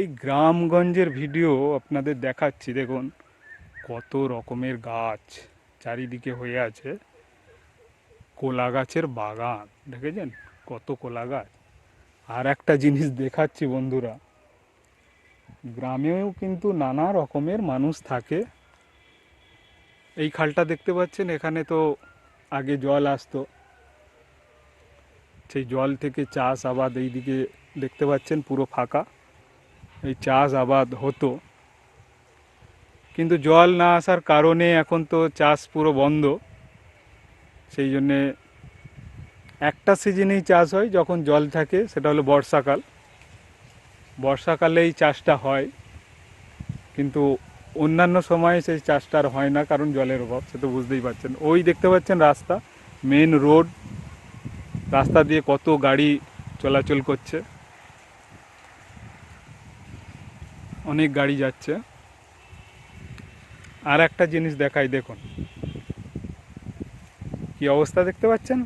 এই গ্রামগঞ্জের ভিডিও আপনাদের দেখাচ্ছি, দেখুন। কত রকমের গাছ চারিদিকে হয়ে আছে। কোলা গাছের বাগান, দেখেছেন? কত কোলা গাছ। আর একটা জিনিস দেখাচ্ছি, বন্ধুরা। গ্রামেও কিন্তু নানা রকমের মানুষ থাকে। এই খালটা দেখতে পাচ্ছেন? এখানে তো আগে জল আসতো। সেই জল থেকে চাষ আবাদ এইদিকে দেখতে পাচ্ছেন, পুরো ফাঁকা। এই চাষ আবাদ হতো। কিন্তু জল না আসার কারণে এখন তো চাষ পুরো বন্ধ। সেই জন্যে একটা সিজনেই চাষ হয়, যখন জল থাকে সেটা হলো বর্ষাকাল। বর্ষাকালেই চাষটা হয়, কিন্তু অন্যান্য সময়ে সেই চাষটা আর হয় না, কারণ জলের অভাব, সে তো বুঝতেই পারছেন। ওই দেখতে পাচ্ছেন রাস্তা মেন রোড, রাস্তা দিয়ে কত গাড়ি চলাচল করছে। অনেক গাড়ি যাচ্ছে। আর একটা জিনিস দেখাই, দেখুন। কি অবস্থা দেখতে পাচ্ছেন?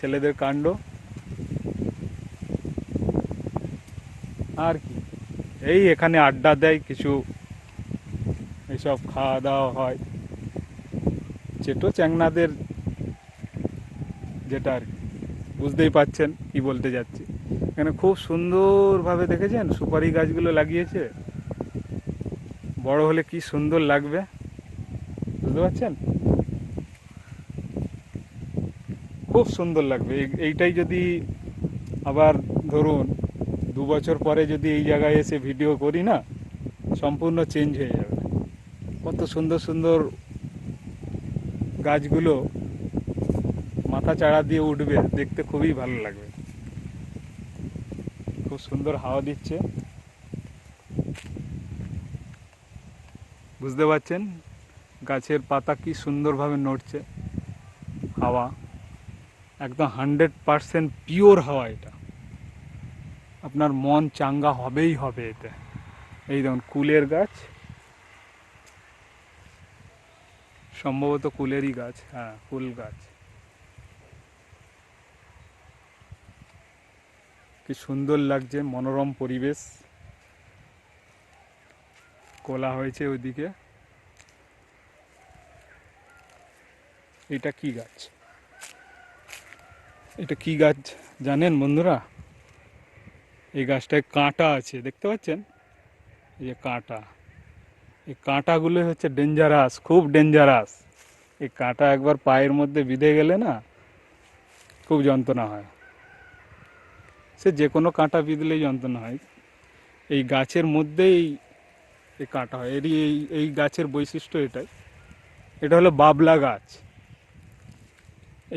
ছেলেদের কাণ্ড। আর কি। এই এখানে আড্ডা দেয়, কিছু এইসব খাওয়া দাওয়া হয়। চেটো চ্যাংনাদের যেটা আর বুঝতেই পাচ্ছেন কি বলতে যাচ্ছি। এখানে খুব সুন্দরভাবে দেখেছেন? সুপারি গাছগুলো লাগিয়েছে। বড় হলে কি সুন্দর লাগবে? বুঝতে পারছেন? খুব সুন্দর লাগবে। এই- এইটাই যদি আবার ধরুন, দু বছর পরে যদি এই জায়গায় এসে ভিডিও করি না, সম্পূর্ণ চেঞ্জ হয়ে যাবে। কত সুন্দর সুন্দর গাছগুলো মাথা চাড়া দিয়ে উঠবে, দেখতে খুবই ভালো লাগবে। খুব সুন্দর হাওয়া দিচ্ছে। বুঝতে পারছেন? গাছের পাতা কি সুন্দরভাবে নড়ছে। হাওয়া। একদম হান্ড্রেড পারসেন্ট পিওর হাওয়া এটা। আপনার মন চাঙ্গা হবেই হবে এতে। এই দেখুন, কুলের গাছ। সম্ভবত কুলেরই গাছ হ্যাঁ কুল গাছ। কি সুন্দর লাগছে, মনোরম পরিবেশ। কোলা হয়েছে ওইদিকে। এটা কি গাছ? এটা কি গাছ জানেন বন্ধুরা? এই গাছটায় কাঁটা আছে, দেখতে পাচ্ছেন? এই যে কাঁটা। এই কাঁটাগুলো হচ্ছে ডেঞ্জারাস খুব ডেঞ্জারাস এই কাঁটা একবার পায়ের মধ্যে বিঁধে গেলে না খুব যন্ত্রণা হয়। সে যে কোনো কাঁটা বিঁধলেই যন্ত্রণা হয়। এই গাছের মধ্যেই এই কাঁটা হয়। এরই এই এই গাছের বৈশিষ্ট্য এটাই। এটা হলো বাবলা গাছ।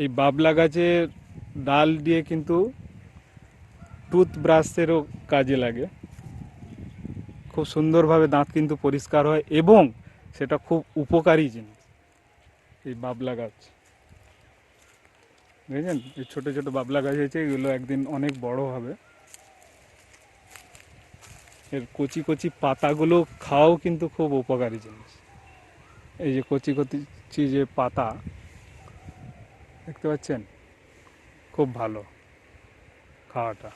এই বাবলা গাছের ডাল দিয়ে কিন্তু টুথব্রাশেরও কাজে লাগে। খুব সুন্দরভাবে দাঁত কিন্তু পরিষ্কার হয় এবং সেটা খুব উপকারী জিনিস, এই বাবলা গাছ। বুঝলেন এই ছোটো ছোটো বাবলা গাছ হয়েছে, এগুলো একদিন অনেক বড় হবে। এর কচি কচি পাতাগুলো খাওয়াও কিন্তু খুব উপকারী জিনিস। এই যে কচি কচি যে পাতা, দেখতে পাচ্ছেন? খুব ভালো খাওয়াটা।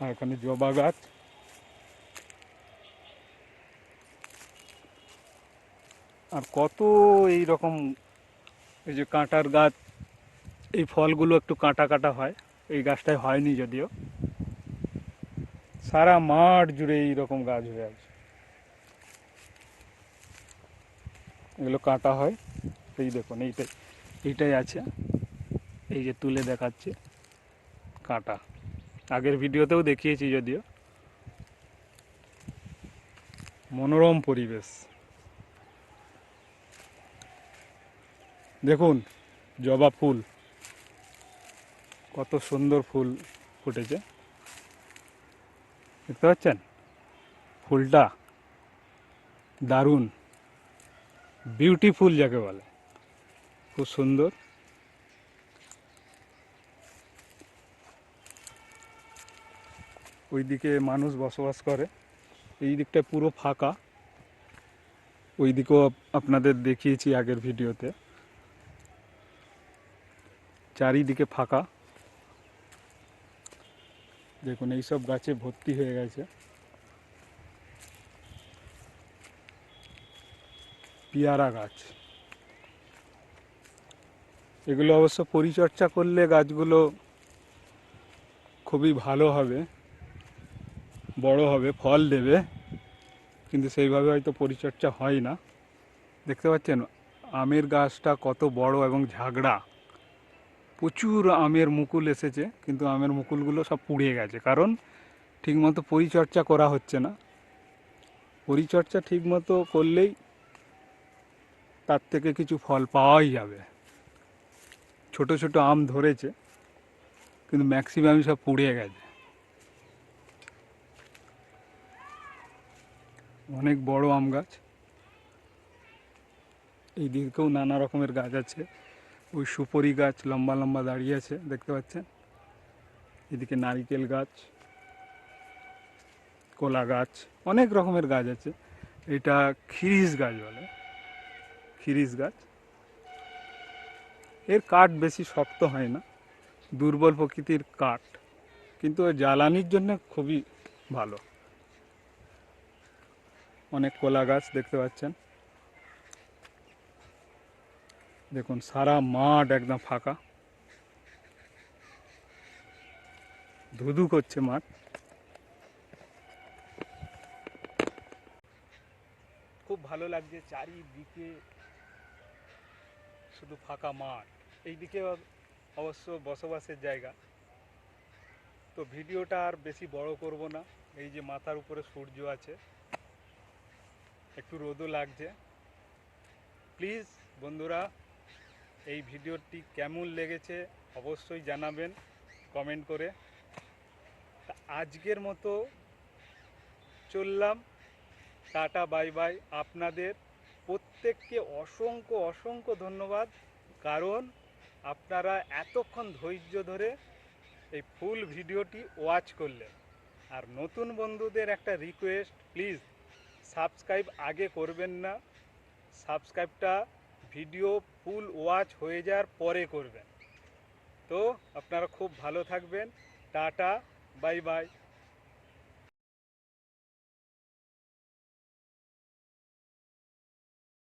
আর এখানে জবা গাছ। আর কত এই রকম এই যে কাঁটার গাছ, এই ফলগুলো একটু কাঁটা কাঁটা হয়, এই গাছটায় হয়নি যদিও। সারা মাঠ জুড়ে এই রকম গাছ হয়ে আছে। এগুলো কাঁটা হয়, এই দেখুন, এইটাই এইটাই আছে। এই যে তুলে দেখাচ্ছে কাঁটা। আগের ভিডিওতেও দেখিয়েছি যদিও। মনোরম পরিবেশ। দেখুন, জবা ফুল। কত সুন্দর ফুল ফুটেছে। দেখতে পাচ্ছেন? ফুলটা দারুণ। বিউটিফুল যাকে বলে। খুব সুন্দর। ওই দিকে মানুষ বসবাস করে। এই দিকটা পুরো ফাঁকা। ওই দিকেও আপনাদের দেখিয়েছি আগের ভিডিওতে। চারিদিকে ফাঁকা। দেখুন, এইসব গাছে ভর্তি হয়ে গেছে। পেয়ারা গাছ। এগুলো অবশ্য পরিচর্যা করলে গাছগুলো খুবই ভালো হবে, বড় হবে, ফল দেবে, কিন্তু সেইভাবে হয়তো পরিচর্যা হয় না। দেখতে পাচ্ছেন, আমের গাছটা কত বড় এবং ঝাগড়া। প্রচুর আমের মুকুল এসেছে, কিন্তু আমের মুকুলগুলো সব পুড়ে গেছে। কারণ ঠিকমতো পরিচর্যা করা হচ্ছে না। পরিচর্যা ঠিকমতো করলেই তার থেকে কিছু ফল পাওয়াই যাবে। ছোট ছোট আম ধরেছে, কিন্তু ম্যাক্সিমামই সব পুড়ে গেছে। অনেক বড় আম গাছ। এই দিকেও নানা রকমের গাছ আছে। ওই সুপরি গাছ লম্বা লম্বা দাঁড়িয়ে আছে, দেখতে পাচ্ছেন? এদিকে নারিকেল গাছ, কলা গাছ, অনেক রকমের গাছ আছে। এটা খিরিস গাছ বলে, খিরিস গাছ। এর কাঠ বেশি শক্ত হয় না, দুর্বল প্রকৃতির কাঠ, কিন্তু জ্বালানির জন্য খুবই ভালো। অনেক কলা গাছ দেখতে পাচ্ছেন। দেখুন, সারা মাঠ একদম ফাঁকা। ধুধু করছে মাঠ। খুব ভালো লাগছে চারিদিকে শুধু ফাঁকা মাঠ। এইদিকে অবশ্য বসবাসের জায়গা। তো ভিডিওটা আর বেশি বড় করব না। এই যে মাথার উপরে সূর্য আছে, একটু রোদও লাগছে। প্লিজ বন্ধুরা এই ভিডিওটি কেমন লেগেছে অবশ্যই জানাবেন, কমেন্ট করে। আজকের মতো চললাম। Tata, bye bye. আপনাদের প্রত্যেককে অসংখ্য অসংখ্য ধন্যবাদ। কারণ আপনারা এতক্ষণ ধৈর্য ধরে এই ফুল ভিডিওটি ওয়াচ করলেন। আর নতুন বন্ধুদের একটা রিকোয়েস্ট, প্লিজ সাবস্ক্রাইব আগে করবেন না। সাবস্ক্রাইবটা ভিডিও ফুল ওয়াচ হয়ে যাওয়ার পরে করবেন। তো আপনারা খুব ভালো থাকবেন। Tata, bye bye.